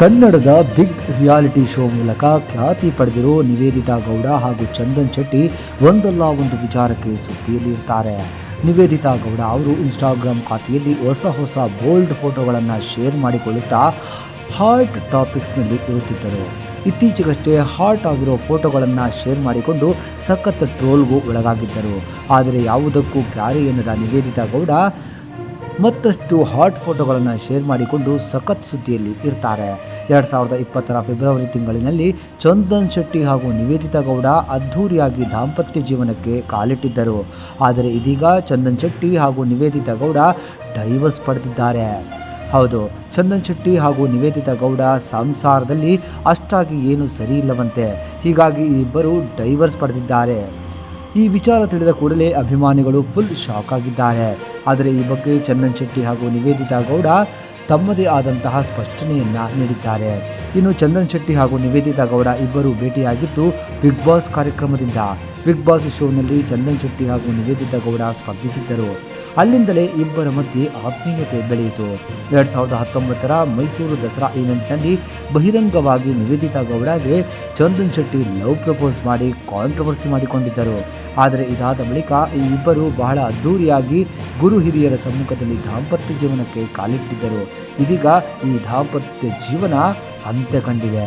ಕನ್ನಡದ big reality show ಮೂಲಕ ಖ್ಯಾತಿ ಪಡೆದಿರೋ ನಿವೇದಿತಾ ಗೌಡ ಹಾಗೂ ಚಂದನ್ ಶೆಟ್ಟಿ ಒಂದಲ್ಲ ಒಂದು ವಿಚಾರಕ್ಕೆ ಸುದ್ದಿಯಲ್ಲಿ ಇರ್ತಾರೆ ನಿವೇದಿತಾ ಗೌಡ ಅವರು ಇನ್ಸ್ಟಾಗ್ರಾಮ್ ಖಾತೆಯಲ್ಲಿ ಹೊಸ ಹೊಸ ಬೋಲ್ಡ್ ಫೋಟೋಗಳನ್ನು ಶೇರ್ ಮಾಡಿಕೊಳ್ಳುತ್ತಾ ಹಾಟ್ ಟಾಪಿಕ್ಸ್ನಲ್ಲಿ ಇರುತ್ತಿದ್ದರು. ಇತ್ತೀಚೆಗಷ್ಟೇ ಹಾಟ್ ಆಗಿರೋ ಫೋಟೋಗಳನ್ನು ಶೇರ್ ಮಾಡಿಕೊಂಡು ಸಖತ್ ಟ್ರೋಲ್ಗೂ ಒಳಗಾಗಿದ್ದರು. ಆದರೆ ಯಾವುದಕ್ಕೂ ಕ್ಯಾರಿ ಎನ್ನದ ನಿವೇದಿತಾ ಗೌಡ ಮತ್ತಷ್ಟು ಹಾಟ್ ಫೋಟೋಗಳನ್ನು ಶೇರ್ ಮಾಡಿಕೊಂಡು ಸಖತ್ ಸುದ್ದಿಯಲ್ಲಿ ಇರ್ತಾರೆ. ಎರಡು ಸಾವಿರದ ಇಪ್ಪತ್ತರ ಫೆಬ್ರವರಿ ತಿಂಗಳಿನಲ್ಲಿ ಚಂದನ್ ಶೆಟ್ಟಿ ಹಾಗೂ ನಿವೇದಿತಾ ಗೌಡ ಅದ್ಧೂರಿಯಾಗಿ ದಾಂಪತ್ಯ ಜೀವನಕ್ಕೆ ಕಾಲಿಟ್ಟಿದ್ದರು. ಆದರೆ ಇದೀಗ ಚಂದನ್ ಶೆಟ್ಟಿ ಹಾಗೂ ನಿವೇದಿತಾ ಗೌಡ ಡೈವರ್ಸ್ ಪಡೆದಿದ್ದಾರೆ. ಹೌದು, ಚಂದನ್ ಶೆಟ್ಟಿ ಹಾಗೂ ನಿವೇದಿತಾ ಗೌಡ ಸಂಸಾರದಲ್ಲಿ ಅಷ್ಟಾಗಿ ಏನು ಸರಿ ಇಲ್ಲವಂತೆ. ಹೀಗಾಗಿ ಇಬ್ಬರು ಡೈವರ್ಸ್ ಪಡೆದಿದ್ದಾರೆ. ಈ ವಿಚಾರ ತಿಳಿದ ಕೂಡಲೇ ಅಭಿಮಾನಿಗಳು ಫುಲ್ ಶಾಕ್ ಆಗಿದ್ದಾರೆ. ಆದರೆ ಈ ಬಗ್ಗೆ ಚಂದನ್ ಶೆಟ್ಟಿ ಹಾಗೂ ನಿವೇದಿತಾ ಗೌಡ ತಮ್ಮದೇ ಆದಂತಹ ಸ್ಪಷ್ಟನೆಯನ್ನ ನೀಡಿದ್ದಾರೆ. ಇನ್ನು ಚಂದನ್ ಶೆಟ್ಟಿ ಹಾಗೂ ನಿವೇದಿತಾ ಗೌಡ ಇಬ್ಬರು ಭೇಟಿಯಾಗಿದ್ದು ಬಿಗ್ ಬಾಸ್ ಕಾರ್ಯಕ್ರಮದಿಂದ ಬಿಗ್ ಬಾಸ್ ಶೋನಲ್ಲಿ ಚಂದನ್ ಶೆಟ್ಟಿ ಹಾಗೂ ನಿವೇದಿತಾ ಗೌಡ ಸ್ಪರ್ಧಿಸಿದ್ದರು. ಅಲ್ಲಿಂದಲೇ ಇಬ್ಬರ ಮಧ್ಯೆ ಆತ್ಮೀಯತೆ ಬೆಳೆಯಿತು. ಎರಡ್ ಸಾವಿರದ ಹತ್ತೊಂಬತ್ತರ ಮೈಸೂರು ದಸರಾ ಈವೆಂಟ್ನಲ್ಲಿ ಬಹಿರಂಗವಾಗಿ ನಿವೇದಿತಾ ಗೌಡಗೆ ಚಂದನ್ ಶೆಟ್ಟಿ ಲವ್ ಪ್ರಪೋಸ್ ಮಾಡಿ ಕಾಂಟ್ರವರ್ಸಿ ಮಾಡಿಕೊಂಡಿದ್ದರು. ಆದರೆ ಇದಾದ ಬಳಿಕ ಈ ಇಬ್ಬರು ಬಹಳ ಅದ್ಧೂರಿಯಾಗಿ ಗುರು ಹಿರಿಯರ ಸಮ್ಮುಖದಲ್ಲಿ ದಾಂಪತ್ಯ ಜೀವನಕ್ಕೆ ಕಾಲಿಟ್ಟಿದ್ದರು. ಇದೀಗ ಈ ದಾಂಪತ್ಯ ಜೀವನ அந்த கண்டியில்